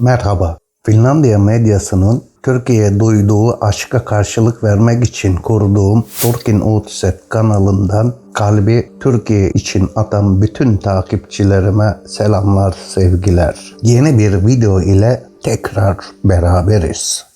Merhaba. Finlandiya medyasının Türkiye'ye duyduğu aşka karşılık vermek için kurduğum Turkin Uutiset kanalından kalbi Türkiye için atan bütün takipçilerime selamlar, sevgiler. Yeni bir video ile tekrar beraberiz.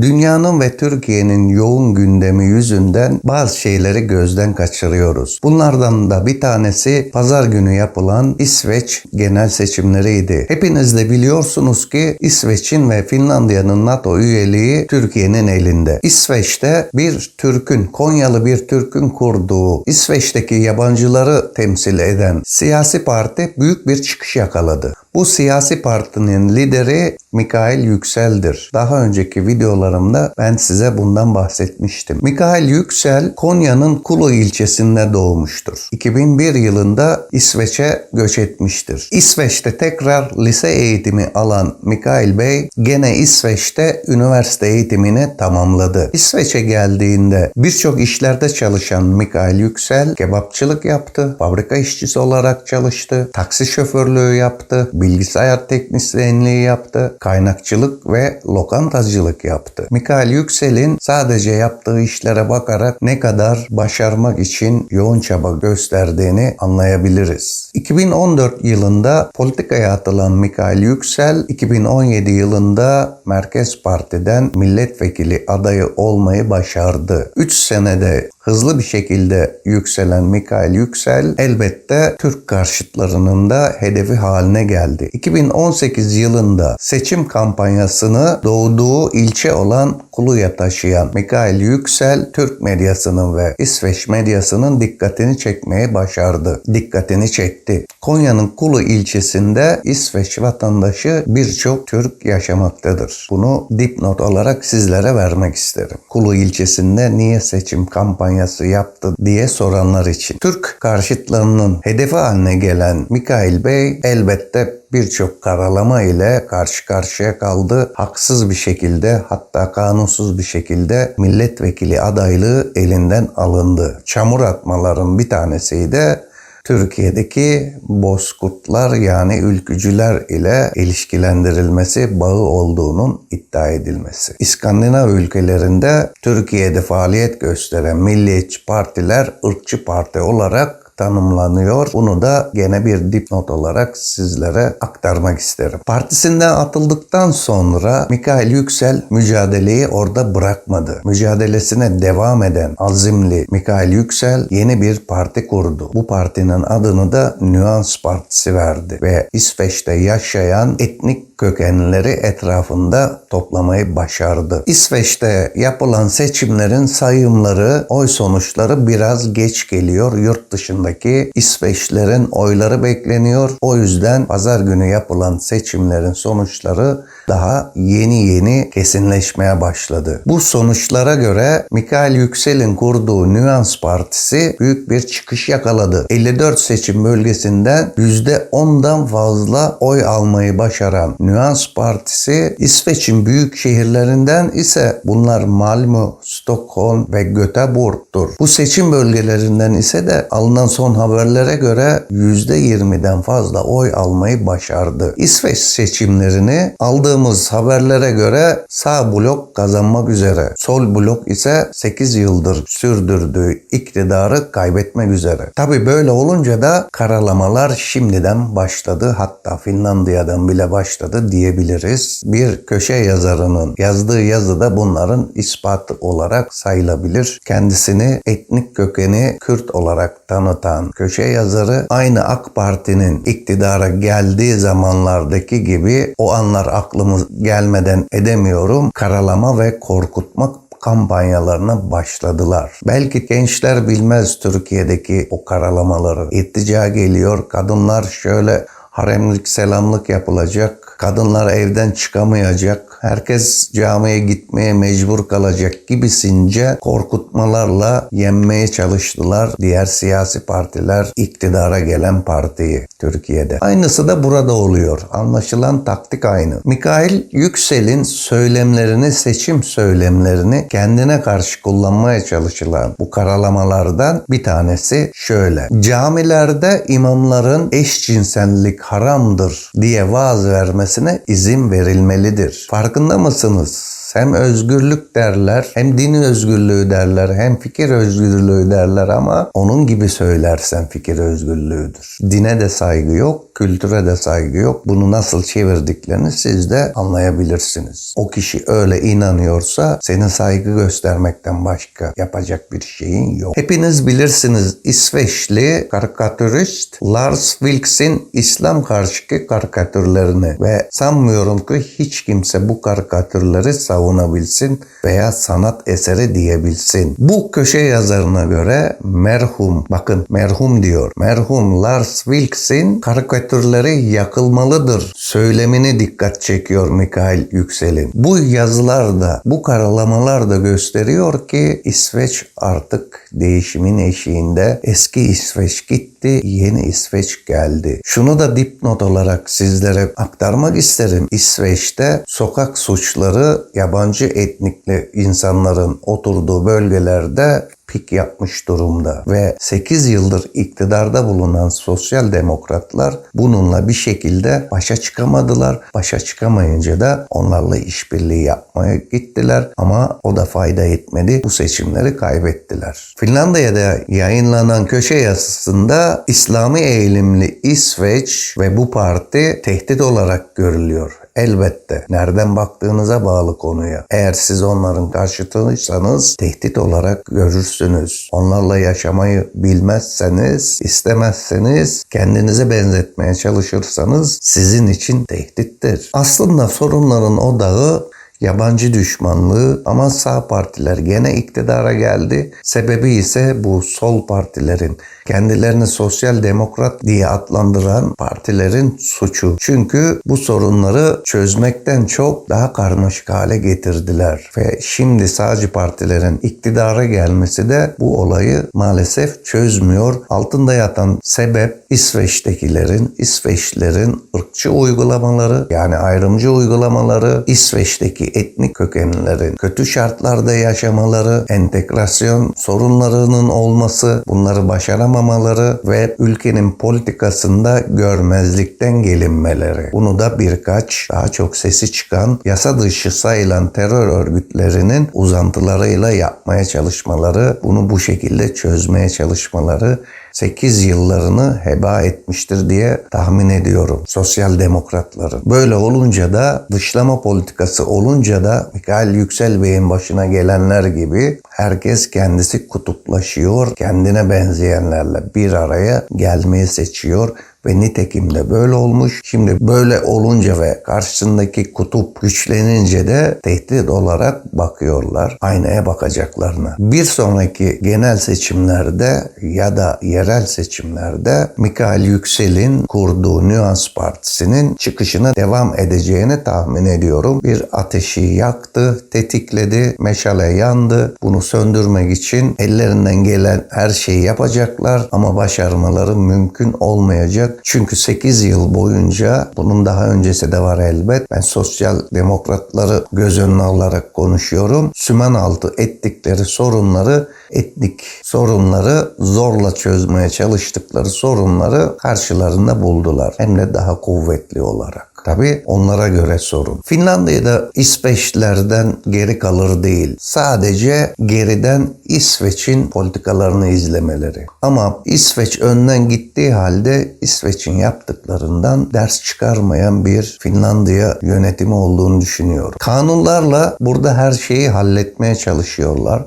Dünyanın ve Türkiye'nin yoğun gündemi yüzünden bazı şeyleri gözden kaçırıyoruz. Bunlardan da bir tanesi pazar günü yapılan İsveç genel seçimleriydi. Hepiniz de biliyorsunuz ki İsveç'in ve Finlandiya'nın NATO üyeliği Türkiye'nin elinde. İsveç'te bir Türk'ün, Konyalı bir Türk'ün kurduğu, İsveç'teki yabancıları temsil eden siyasi parti büyük bir çıkış yakaladı. Bu siyasi partinin lideri Mikael Yüksel'dir. Daha önceki videolarımda ben size bundan bahsetmiştim. Mikael Yüksel Konya'nın Kulu ilçesinde doğmuştur. 2001 yılında İsveç'e göç etmiştir. İsveç'te tekrar lise eğitimi alan Mikael Bey gene İsveç'te üniversite eğitimini tamamladı. İsveç'e geldiğinde birçok işlerde çalışan Mikael Yüksel kebapçılık yaptı, fabrika işçisi olarak çalıştı, taksi şoförlüğü yaptı, bilgisayar teknisyenliği yaptı, kaynakçılık ve lokantacılık yaptı. Mikael Yüksel'in sadece yaptığı işlere bakarak ne kadar başarmak için yoğun çaba gösterdiğini anlayabiliriz. 2014 yılında politikaya atılan Mikael Yüksel, 2017 yılında Merkez Parti'den milletvekili adayı olmayı başardı. 3 senede hızlı bir şekilde yükselen Mikael Yüksel elbette Türk karşıtlarının da hedefi haline geldi. 2018 yılında seçim kampanyasını doğduğu ilçe olan Kulu'ya taşıyan Mikael Yüksel Türk medyasının ve İsveç medyasının dikkatini çekmeye başardı. Dikkatini çekti. Konya'nın Kulu ilçesinde İsveç vatandaşı birçok Türk yaşamaktadır. Bunu dipnot olarak sizlere vermek isterim. Kulu ilçesinde niye seçim kampanyası yaptı diye soranlar için. Türk karşıtlarının hedefi haline gelen Mikail Bey elbette birçok karalama ile karşı karşıya kaldı. Haksız bir şekilde hatta kanunsuz bir şekilde milletvekili adaylığı elinden alındı. Çamur atmaların bir tanesiydi Türkiye'deki bozkurtlar yani ülkücüler ile ilişkilendirilmesi bağı olduğunun iddia edilmesi. İskandinav ülkelerinde Türkiye'de faaliyet gösteren milliyetçi partiler ırkçı parti olarak tanımlanıyor. Bunu da gene bir dipnot olarak sizlere aktarmak isterim. Partisinden atıldıktan sonra Mikael Yüksel mücadeleyi orada bırakmadı. Mücadelesine devam eden azimli Mikael Yüksel yeni bir parti kurdu. Bu partinin adını da Nüans Partisi verdi ve İsveç'te yaşayan etnik kökenleri etrafında toplamayı başardı. İsveç'te yapılan seçimlerin sayımları, oy sonuçları biraz geç geliyor. Yurt dışındaki İsveçlerin oyları bekleniyor. O yüzden pazar günü yapılan seçimlerin sonuçları daha yeni yeni kesinleşmeye başladı. Bu sonuçlara göre Mikael Yüksel'in kurduğu Nüans Partisi büyük bir çıkış yakaladı. 54 seçim bölgesinden %10'dan fazla oy almayı başaran Nüans Partisi İsveç'in büyük şehirlerinden ise bunlar Malmö, Stockholm ve Göteborg'tur. Bu seçim bölgelerinden ise de alınan son haberlere göre %20'den fazla oy almayı başardı. İsveç seçimlerini aldığımız haberlere göre sağ blok kazanmak üzere. Sol blok ise 8 yıldır sürdürdüğü iktidarı kaybetmek üzere. Tabi böyle olunca da karalamalar şimdiden başladı. Hatta Finlandiya'dan bile başladı diyebiliriz. Bir köşe yazarının yazdığı yazıda bunların ispatı olarak sayılabilir. Kendisini etnik kökeni Kürt olarak tanıtan köşe yazarı aynı AK Parti'nin iktidara geldiği zamanlardaki gibi o anlar aklımız gelmeden edemiyorum karalama ve korkutmak kampanyalarına başladılar. Belki gençler bilmez Türkiye'deki o karalamaları. İttica geliyor, kadınlar şöyle haremlik selamlık yapılacak, kadınlar evden çıkamayacak, herkes camiye gitmeye mecbur kalacak gibisince korkutmalarla yenmeye çalıştılar diğer siyasi partiler iktidara gelen partiyi. Türkiye'de. Aynısı da burada oluyor. Anlaşılan taktik aynı. Mikail Yüksel'in söylemlerini, seçim söylemlerini kendine karşı kullanmaya çalışılan bu karalamalardan bir tanesi şöyle. Camilerde imamların eşcinsellik haramdır diye vaaz vermesine izin verilmelidir. Farkında mısınız? Hem özgürlük derler, hem din özgürlüğü derler, hem fikir özgürlüğü derler ama onun gibi söylersen fikir özgürlüğüdür. Dine de saygı yok, kültüre de saygı yok. Bunu nasıl çevirdiklerini siz de anlayabilirsiniz. O kişi öyle inanıyorsa senin saygı göstermekten başka yapacak bir şeyin yok. Hepiniz bilirsiniz İsveçli karikatürist Lars Vilks'in İslam karşıtı karikatürlerini ve sanmıyorum ki hiç kimse bu karikatürleri savunabilsin veya sanat eseri diyebilsin. Bu köşe yazarına göre merhum, bakın merhum diyor. Merhum Lars Vilks'in karikatürleri yakılmalıdır söylemini dikkat çekiyor Mikail Yüksel'in. Bu yazılar da, bu karalamalar da gösteriyor ki İsveç artık değişimin eşiğinde. Eski İsveç gitti, yeni İsveç geldi. Şunu da dipnot olarak sizlere aktarmak isterim. İsveç'te sokak suçları yabancı etnikli insanların oturduğu bölgelerde pik yapmış durumda ve 8 yıldır iktidarda bulunan sosyal demokratlar bununla bir şekilde başa çıkamadılar. Başa çıkamayınca da onlarla işbirliği yapmaya gittiler ama o da fayda etmedi. Bu seçimleri kaybettiler. Finlandiya'da yayınlanan köşe yazısında İslami eğilimli İsveç ve bu parti tehdit olarak görülüyor. Elbette. Nereden baktığınıza bağlı konuya. Eğer siz onların karşıtıysanız tehdit olarak görürsünüz. Onlarla yaşamayı bilmezseniz, istemezseniz, kendinize benzetmeye çalışırsanız sizin için tehdittir. Aslında sorunların odağı yabancı düşmanlığı ama sağ partiler gene iktidara geldi. Sebebi ise bu sol partilerin kendilerini sosyal demokrat diye adlandıran partilerin suçu. Çünkü bu sorunları çözmekten çok daha karmaşık hale getirdiler. Ve şimdi sağcı partilerin iktidara gelmesi de bu olayı maalesef çözmüyor. Altında yatan sebep İsveç'tekilerin, İsveçlilerin ırkçı uygulamaları yani ayrımcı uygulamaları, İsveç'teki etnik kökenlilerin kötü şartlarda yaşamaları, entegrasyon sorunlarının olması, bunları başaramamaları ve ülkenin politikasında görmezlikten gelinmeleri. Bunu da birkaç daha çok sesi çıkan, yasa dışı sayılan terör örgütlerinin uzantılarıyla yapmaya çalışmaları, bunu bu şekilde çözmeye çalışmaları 8 yıllarını heba etmiştir diye tahmin ediyorum sosyal demokratların. Böyle olunca da dışlama politikası olunca da Mikail Yüksel Bey'in başına gelenler gibi herkes kendisi kutuplaşıyor, kendine benzeyenlerle bir araya gelmeyi seçiyor ve nitekim de böyle olmuş. Şimdi böyle olunca ve karşısındaki kutup güçlenince de tehdit olarak bakıyorlar. Aynaya bakacaklarına. Bir sonraki genel seçimlerde ya da yerel seçimlerde Mikail Yüksel'in kurduğu Nüans Partisi'nin çıkışına devam edeceğini tahmin ediyorum. Bir ateşi yaktı, tetikledi, meşale yandı. Bunu söndürmek için ellerinden gelen her şeyi yapacaklar ama başarmaları mümkün olmayacak çünkü 8 yıl boyunca bunun daha öncesi de var elbet. Ben sosyal demokratları göz önüne alarak konuşuyorum. Sümen altı ettikleri sorunları etnik sorunları zorla çözmeye çalıştıkları sorunları karşılarında buldular. Hem de daha kuvvetli olarak. Tabi onlara göre sorun. Finlandiya'da İsveçlerden geri kalır değil. Sadece geriden İsveç'in politikalarını izlemeleri. Ama İsveç önden gittiği halde İsveç'in yaptıklarından ders çıkarmayan bir Finlandiya yönetimi olduğunu düşünüyorum. Kanunlarla burada her şeyi halletmeye çalışıyorlar.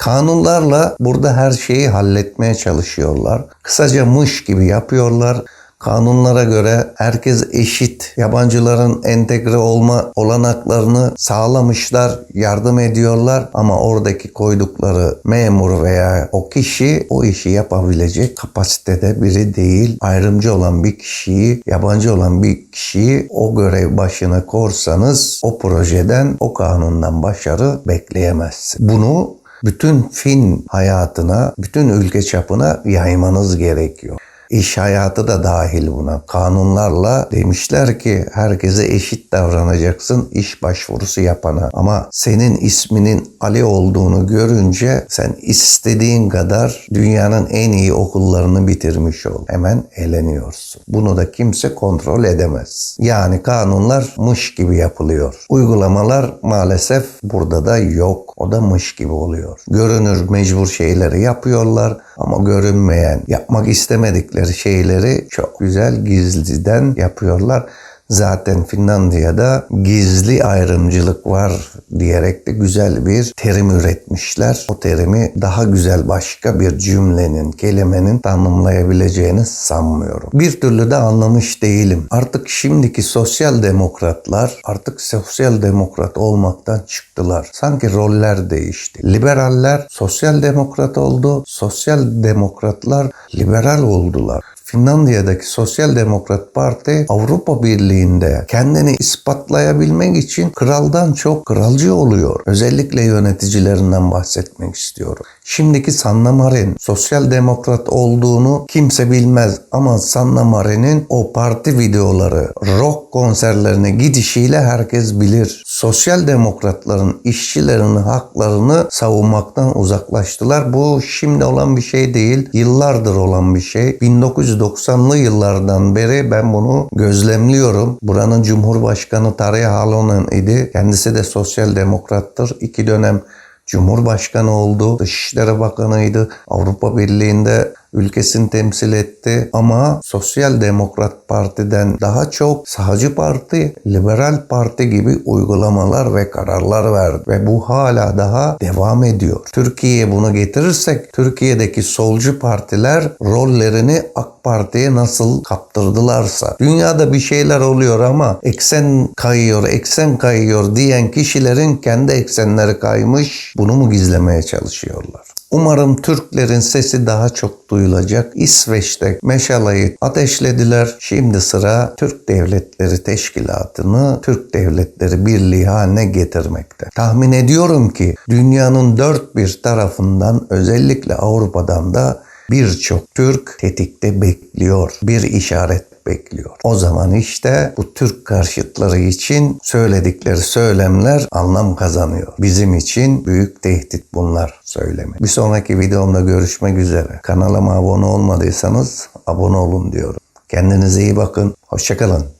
Kanunlarla burada her şeyi halletmeye çalışıyorlar. Kısaca mış gibi yapıyorlar. Kanunlara göre herkes eşit. Yabancıların entegre olma olanaklarını sağlamışlar, yardım ediyorlar ama oradaki koydukları memur veya o kişi o işi yapabilecek kapasitede biri değil. Ayrımcı olan bir kişiyi, yabancı olan bir kişiyi o görev başına korsanız o projeden, o kanundan başarı bekleyemezsin. Bunu bütün Fin hayatına, bütün ülke çapına yaymanız gerekiyor. İş hayatı da dahil buna. Kanunlarla demişler ki herkese eşit davranacaksın iş başvurusu yapana. Ama senin isminin Ali olduğunu görünce sen istediğin kadar dünyanın en iyi okullarını bitirmiş ol. Hemen eleniyorsun. Bunu da kimse kontrol edemez. Yani kanunlar mış gibi yapılıyor. Uygulamalar maalesef burada da yok. O da mış gibi oluyor. Görünür mecbur şeyleri yapıyorlar ama görünmeyen, yapmak istemedikleri şeyleri çok güzel gizliden yapıyorlar. Zaten Finlandiya'da gizli ayrımcılık var diyerek de güzel bir terim üretmişler. O terimi daha güzel başka bir cümlenin, kelimenin tanımlayabileceğini sanmıyorum. Bir türlü de anlamış değilim. Artık şimdiki sosyal demokratlar artık sosyal demokrat olmaktan çıktılar. Sanki roller değişti. Liberaller sosyal demokrat oldu. Sosyal demokratlar liberal oldular. Finlandiya'daki Sosyal Demokrat Parti Avrupa Birliği'nde kendini ispatlayabilmek için kraldan çok kralcı oluyor. Özellikle yöneticilerinden bahsetmek istiyorum. Şimdiki Sanna Marin sosyal demokrat olduğunu kimse bilmez ama Sanna Marin'in o parti videoları, rock konserlerine gidişiyle herkes bilir. Sosyal demokratların işçilerin haklarını savunmaktan uzaklaştılar. Bu şimdi olan bir şey değil, yıllardır olan bir şey. 1990'lı yıllardan beri ben bunu gözlemliyorum. Buranın Cumhurbaşkanı Tarja Halonen idi. Kendisi de sosyal demokrattır. İki dönem Cumhurbaşkanı oldu, Dışişleri Bakanıydı, Avrupa Birliği'nde ülkesini temsil etti ama Sosyal Demokrat Parti'den daha çok sağcı parti, liberal parti gibi uygulamalar ve kararlar verdi ve bu hala daha devam ediyor. Türkiye'ye bunu getirirsek Türkiye'deki solcu partiler rollerini AK Parti'ye nasıl kaptırdılarsa dünyada bir şeyler oluyor ama eksen kayıyor, eksen kayıyor diyen kişilerin kendi eksenleri kaymış. Bunu mu gizlemeye çalışıyorlar? Umarım Türklerin sesi daha çok duyulacak. İsveç'te Meşalay'ı ateşlediler. Şimdi sıra Türk Devletleri Teşkilatı'nı Türk Devletleri Birliği haline getirmekte. Tahmin ediyorum ki dünyanın dört bir tarafından özellikle Avrupa'dan da birçok Türk tetikte bekliyor. Bir işaret bekliyor. O zaman işte bu Türk karşıtları için söyledikleri söylemler anlam kazanıyor. Bizim için büyük tehdit bunlar söylemi. Bir sonraki videomda görüşmek üzere. Kanalıma abone olmadıysanız abone olun diyorum. Kendinize iyi bakın. Hoşçakalın.